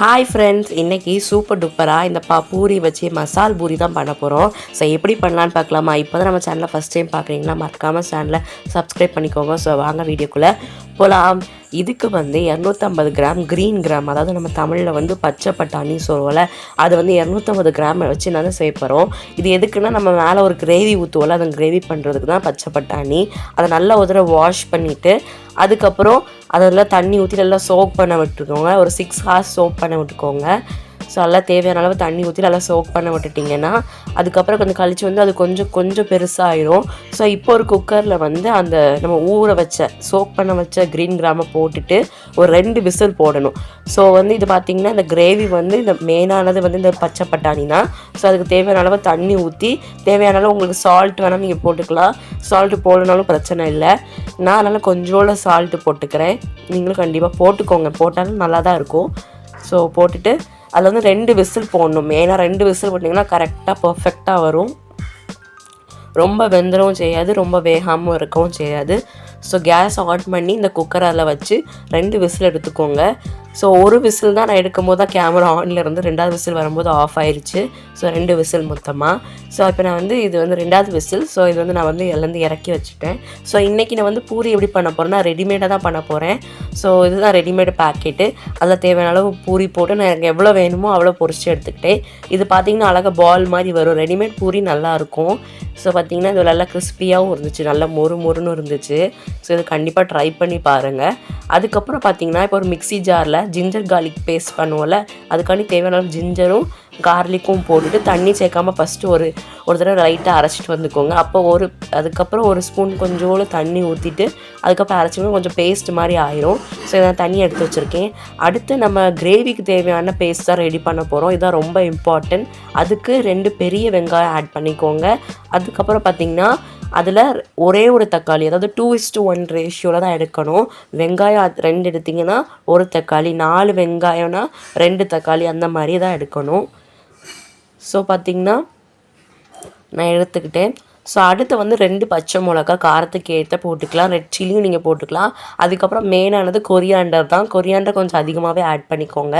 Hi friends இன்றைக்கி super டூப்பராக இந்த பா பூரி வச்சு மசால் பூரி தான் பண்ண போகிறோம் ஸோ எப்படி பண்ணலான்னு பார்க்கலாமா? இப்போ தான் நம்ம சேனலை ஃபஸ்ட் டைம் பார்க்குறீங்களா மறக்காமல் சேனலை சப்ஸ்கிரைப் பண்ணிக்கோங்க. ஸோ வாங்க வீடியோக்குள்ளே போகலாம் இதுக்கு வந்து இரநூத்தம்பது கிராம் க்ரீன் கிராம் அதாவது நம்ம தமிழில் வந்து பச்சை பட்டாணி சொல்லுவோம்ல அது வந்து இரநூத்தம்பது கிராம் வச்சு நான் செய்ய இது எதுக்குன்னா நம்ம மேலே ஒரு கிரேவி ஊற்றுவோம்ல அதை கிரேவி பண்ணுறதுக்கு தான் பச்சை பட்டாணி. அதை நல்லா ஒரு தடவை வாஷ் பண்ணிவிட்டு அதுக்கப்புறம் அதெல்லாம் தண்ணி ஊற்றி நல்லா சோக் பண்ண விட்டுருக்கோங்க ஒரு சிக்ஸ் ஹார்ஸ் சோக் பண்ண விட்டுக்கோங்க. ஸோ நல்லா தேவையான அளவு தண்ணி ஊற்றி நல்லா சோக் பண்ண விட்டுட்டிங்கன்னா அதுக்கப்புறம் கொஞ்சம் கழிச்சு வந்து அது கொஞ்சம் கொஞ்சம் பெருசாகிடும் ஸோ இப்போ ஒரு குக்கரில் வந்து அந்த நம்ம ஊற வச்ச சோக் பண்ண வச்ச க்ரீன் கிராமை போட்டுட்டு ஒரு ரெண்டு விசில் போடணும். ஸோ வந்து இது பார்த்திங்கன்னா இந்த கிரேவி வந்து இந்த மெயினானது வந்து இந்த பச்சை பட்டாணி தான் ஸோ அதுக்கு தேவையான அளவு தண்ணி ஊற்றி தேவையான அளவு உங்களுக்கு சால்ட் வேணால் நீங்கள் போட்டுக்கலாம். சால்ட்டு போடணாலும் பிரச்சனை இல்லை. நான் அதனால் கொஞ்சோட சால்ட்டு போட்டுக்கிறேன். நீங்களும் கண்டிப்பாக போட்டுக்கோங்க. போட்டாலும் நல்லா தான் இருக்கும். ஸோ போட்டுட்டு அதில் வந்து ரெண்டு விசில் போடணும். மெயினாக ரெண்டு விசில் போட்டிங்கன்னா கரெக்டாக பர்ஃபெக்டாக வரும். ரொம்ப வெந்துடவும் செய்யாது ரொம்ப வேகாமல் இருக்கவும் செய்யாது. ஸோ கேஸ் ஆன் பண்ணி இந்த குக்கரை அதில் வச்சு ரெண்டு விசில் எடுத்துக்கோங்க. ஸோ ஒரு விசில் தான் நான் எடுக்கும் போது தான் கேமரா ஆனில் இருந்து ரெண்டாவது விசில் வரும்போது ஆஃப் ஆயிடுச்சு ஸோ ரெண்டு விசில் மொத்தமாக ஸோ இப்போ நான் வந்து இது வந்து ரெண்டாவது விசில் ஸோ இது வந்து நான் வந்து எல்லாம் இறக்கி வச்சுட்டேன். ஸோ இன்றைக்கி நான் வந்து பூரி எப்படி பண்ண போகிறேன்னா ரெடிமேடாக தான் பண்ண போகிறேன் ஸோ இதுதான் ரெடிமேடு பேக்கெட்டு அதில் தேவையான அளவு பூரி போட்டு நான் எனக்கு எவ்வளோ வேணுமோ அவ்வளோ பொரிச்சு எடுத்துக்கிட்டேன். இது பார்த்திங்கன்னா அழகாக பால் மாதிரி வரும். ரெடிமேட் பூரி நல்லாயிருக்கும் ஸோ பார்த்திங்கன்னா இது நல்லா கிறிஸ்பியாகவும் இருந்துச்சு. நல்லா மொறு மொறுன்னு இருந்துச்சு. ஸோ இது கண்டிப்பாக ட்ரை பண்ணி பாருங்கள் அதுக்கப்புறம் பார்த்திங்கன்னா இப்போ ஒரு மிக்ஸி ஜாரில் ஜிஞ்சர் கார்லிக் பேஸ்ட் பண்ணுவோம்ல அதுக்காண்டி தேவையான ஜிஞ்சரும் கார்லிக்கும் போட்டுட்டு தண்ணி சேர்க்காம ஃபஸ்ட்டு ஒரு ஒரு தடவை லைட்டாக அரைச்சிட்டு வந்துக்கோங்க. அப்போ ஒரு அதுக்கப்புறம் ஒரு ஸ்பூன் கொஞ்சோண்டு தண்ணி ஊற்றிட்டு அதுக்கப்புறம் அரைச்சிக்கணும் கொஞ்சம் பேஸ்ட் மாதிரி ஆயிரும். ஸோ இதை நான் தண்ணி எடுத்து வச்சுருக்கேன். அடுத்து நம்ம கிரேவிக்கு தேவையான பேஸ்ட் தான் ரெடி பண்ண போகிறோம் இதுதான் ரொம்ப இம்பார்ட்டன்ட் அதுக்கு ரெண்டு பெரிய வெங்காயம் ஆட் பண்ணிக்கோங்க. அதுக்கப்புறம் பார்த்திங்கன்னா அதில் ஒரே ஒரு தக்காளி அதாவது டூ இஸ் டூ ஒன் ரேஷியோவில் தான் எடுக்கணும். வெங்காயம் ரெண்டு எடுத்திங்கன்னா ஒரு தக்காளி நாலு வெங்காயம்னா ரெண்டு தக்காளி அந்த மாதிரி தான் எடுக்கணும். ஸோ பார்த்திங்கன்னா நான் எடுத்துக்கிட்டேன். ஸோ அடுத்து வந்து ரெண்டு பச்சை மிளகா காரத்துக்கு ஏற்ற போட்டுக்கலாம். ரெட் சில்லியும் நீங்கள் போட்டுக்கலாம். அதுக்கப்புறம் மெயினானது கொரியாண்டர் தான். கொரியாண்டர் கொஞ்சம் அதிகமாகவே ஆட் பண்ணிக்கோங்க.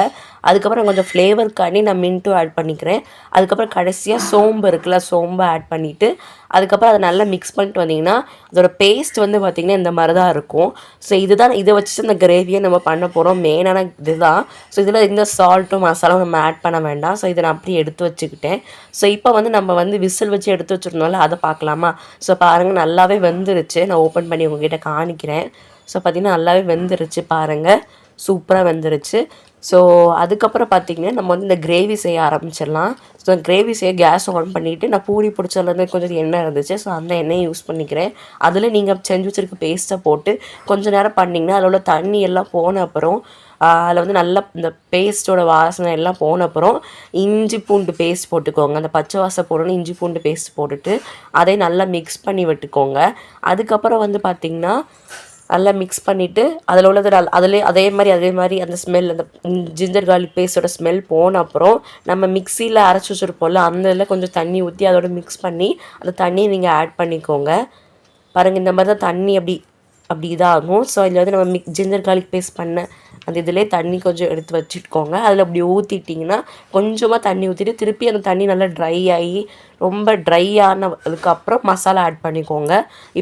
அதுக்கப்புறம் கொஞ்சம் ஃப்ளேவருக்காண்டி நான் மின்ட்டும் ஆட் பண்ணிக்கிறேன். அதுக்கப்புறம் கடைசியாக சோம்பு இருக்குல்ல சோம்பு ஆட் பண்ணிவிட்டு அதுக்கப்புறம் அதை நல்லா மிக்ஸ் பண்ணிட்டு வந்தீங்கன்னா அதோட பேஸ்ட் வந்து பார்த்திங்கன்னா இந்த மாதிரி தான் இருக்கும். ஸோ இதுதான் இதை வச்சு இந்த கிரேவியை நம்ம பண்ண போகிறோம் மெயினான இதுதான். ஸோ இதில் இந்த சால்ட்டும் மசாலாவும் நம்ம ஆட் பண்ண வேண்டாம். ஸோ இதை நான் அப்படியே எடுத்து வச்சுக்கிட்டேன். ஸோ இப்போ வந்து நம்ம வந்து விசில் வச்சு எடுத்து வச்சுருந்தோம்ல அதை பார்க்கலாமா? ஸோ பாருங்கள் நல்லாவே வெந்துருச்சு. நான் ஓப்பன் பண்ணி உங்ககிட்ட காணிக்கிறேன் ஸோ பார்த்திங்கன்னா நல்லாவே வெந்துருச்சு பாருங்கள் சூப்பராக வெந்துருச்சு. ஸோ அதுக்கப்புறம் பார்த்திங்கன்னா நம்ம வந்து இந்த கிரேவி செய்ய ஆரம்பிச்சிடலாம். ஸோ கிரேவி செய்ய கேஸ் ஆன் பண்ணிவிட்டு நான் பூரி பிடிச்சதுலேருந்து கொஞ்சம் எண்ணெய் இருந்துச்சு. ஸோ அந்த எண்ணெயை யூஸ் பண்ணிக்கிறேன். அதில் நீங்கள் செஞ்சு வச்சுருக்க பேஸ்ட்டை போட்டு கொஞ்சம் நேரம் பண்ணிங்கன்னா அதில் உள்ள தண்ணி எல்லாம் போன அப்புறம் அதில் வந்து நல்லா இந்த பேஸ்ட்டோட வாசனை எல்லாம் போன அப்புறம் இஞ்சி பூண்டு பேஸ்ட் போட்டுக்கோங்க. அந்த பச்சை வாசம் போடணும் இஞ்சி பூண்டு பேஸ்ட் போட்டுட்டு அதை நல்லா மிக்ஸ் பண்ணி விட்டுக்கோங்க. அதுக்கப்புறம் வந்து பார்த்திங்கன்னா நல்லா மிக்ஸ் பண்ணிவிட்டு அதில் உள்ளது நல் அதிலே அதே மாதிரி அதே மாதிரி அந்த ஸ்மெல் அந்த ஜிஞ்சர் கார்லிக் பேஸ்ட்டோட ஸ்மெல் போன அப்புறம் நம்ம மிக்சியில் அரைச்சி வச்சுருப்போம்ல அந்த இதில் கொஞ்சம் தண்ணி ஊற்றி அதோட மிக்ஸ் பண்ணி அந்த தண்ணியை நீங்கள் ஆட் பண்ணிக்கோங்க. பாருங்கள் இந்த மாதிரி தான் தண்ணி அப்படி அப்படி இதாகும். ஸோ இதில் வந்து நம்ம மிக் ஜிஞ்சர் கார்லிக் பேஸ்ட் பண்ண அந்த இதிலே தண்ணி கொஞ்சம் எடுத்து வச்சுக்கோங்க. அதில் அப்படி ஊற்றிட்டிங்கன்னா கொஞ்சமாக தண்ணி ஊற்றிட்டு திருப்பி அந்த தண்ணி நல்லா ட்ரை ஆகி ரொம்ப ட்ரை ஆனதுக்கப்புறம் மசாலா ஆட் பண்ணிக்கோங்க.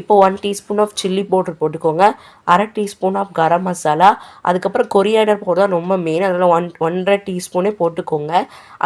இப்போ one teaspoon of chilli powder போட்டுக்கோங்க. அரை டீஸ்பூன் ஆஃப் கரம் மசாலா அதுக்கப்புறம் கொரியாடர் பவுடர் தான் ரொம்ப மெயின் அதனால் ஒன் ஒன்றரை டீஸ்பூனே போட்டுக்கோங்க.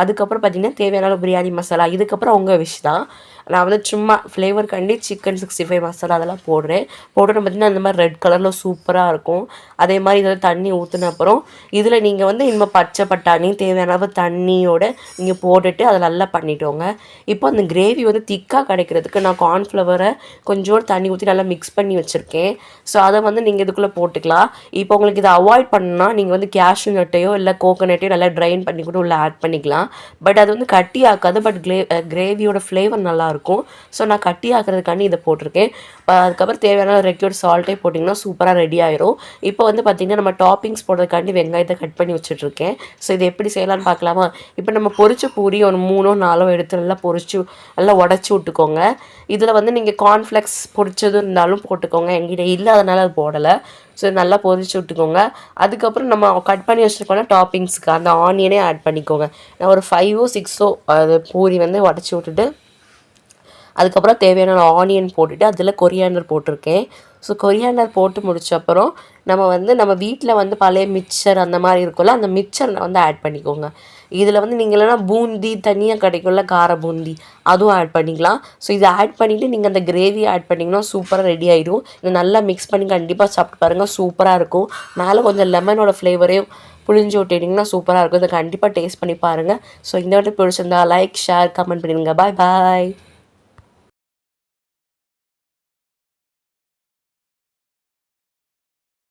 அதுக்கப்புறம் பார்த்திங்கன்னா தேவையான பிரியாணி மசாலா இதுக்கப்புறம் உங்கள் விஷ் தான். நான் வந்து சும்மா ஃப்ளேவர் கண்டி சிக்கன் சிக்ஸ்டி ஃபைவ் மசாலா அதெல்லாம் போடுறேன். போட்டுட்டு பார்த்திங்கன்னா அந்த மாதிரி ரெட் கலரில் சூப்பராக இருக்கும். அதே மாதிரி இதில் தண்ணி ஊற்றின அப்புறம் இதில் நீங்கள் வந்து இனிமேல் பச்சை பட்டாணி தேவையான அளவு தண்ணியோட நீங்கள் போட்டுட்டு அதை நல்லா பண்ணிட்டோங்க இப்போ அந்த கிரேவி வந்து திக்காக கிடைக்கிறதுக்கு நான் கார்ன்ஃப்ளவரை கொஞ்சோடு தண்ணி ஊற்றி நல்லா மிக்ஸ் பண்ணி வச்சுருக்கேன். ஸோ அதை வந்து நீங்கள் இதுக்குள்ளே போட்டுக்கலாம். இப்போ உங்களுக்கு இதை அவாய்ட் பண்ணுன்னா நீங்கள் வந்து கேஷ்யூ நட்டையோ இல்லை கோகோனட்டையோ நல்லா ட்ரைன் பண்ணி கூட உள்ளே ஆட் பண்ணிக்கலாம். பட் அது வந்து கட்டி ஆக்காது பட் கிரே கிரேவியோட ஃப்ளேவர் நல்லாயிருக்கும். ஸோ நான் கட்டி ஆக்கிறதுக்காண்டி இதை போட்டிருக்கேன். அதுக்கப்புறம் தேவையான ரெக்யூர்ட் சால்ட்டே போட்டிங்கன்னா சூப்பராக ரெடி ஆயிரும். இப்போ வந்து பார்த்திங்கன்னா நம்ம டாப்பிங்ஸ் போடுறதுக்காண்டி வெங்காயத்தை கட் பண்ணி வச்சுட்ருக்கேன். ஸோ இது எப்படி செய்யலாம்னு பார்க்கலாமா இப்போ நம்ம பொரிச்ச பூரி ஒரு மூணோ நாலோ எடுத்து நல்லா பொரிச்சு நல்லா உடச்சி விட்டுக்கோங்க. இதில் வந்து நீங்கள் கார்ன்ஃப்ளெக்ஸ் பொரிச்சது இருந்தாலும் போட்டுக்கோங்க. என்கிட்ட இல்லாதனால அது போடலை. ஸோ நல்லா பொரிச்சு விட்டுக்கோங்க. அதுக்கப்புறம் நம்ம கட் பண்ணி வச்சுருக்கோம்னா டாப்பிங்ஸ்க்கு அந்த ஆனியனே ஆட் பண்ணிக்கோங்க. நான் ஒரு ஃபைவோ சிக்ஸோ அது பூரி வந்து உடச்சி விட்டுட்டு அதுக்கப்புறம் தேவையான ஆனியன் போட்டுட்டு அதில் கொரியாண்டர் போட்டிருக்கேன். ஸோ கொரியாண்டர் போட்டு முடிச்ச அப்புறம் நம்ம வந்து நம்ம வீட்டில் வந்து பழைய மிக்சர் அந்த மாதிரி இருக்கும்ல அந்த மிக்சர் வந்து ஆட் பண்ணிக்கோங்க. இதில் வந்து நீங்கள் இல்லைனா பூந்தி தனியாக கிடைக்கும்ல கார பூந்தி அதுவும் ஆட் பண்ணிக்கலாம். ஸோ இதை ஆட் பண்ணிவிட்டு நீங்கள் அந்த கிரேவி ஆட் பண்ணிங்கன்னா சூப்பராக ரெடி ஆகிடும் இதை நல்லா மிக்ஸ் பண்ணி கண்டிப்பாக சாப்பிட்டு பாருங்கள் சூப்பராக இருக்கும். மேலே கொஞ்சம் லெமனோட ஃப்ளேவரையும் புளிஞ்சு விட்டுட்டிங்கன்னா சூப்பராக இருக்கும். இதை கண்டிப்பாக டேஸ்ட் பண்ணி பாருங்கள் ஸோ இந்த வாட்டி பிடிச்சிருந்தா லைக் ஷேர் கமெண்ட் பண்ணிடுங்க. பாய் பாய்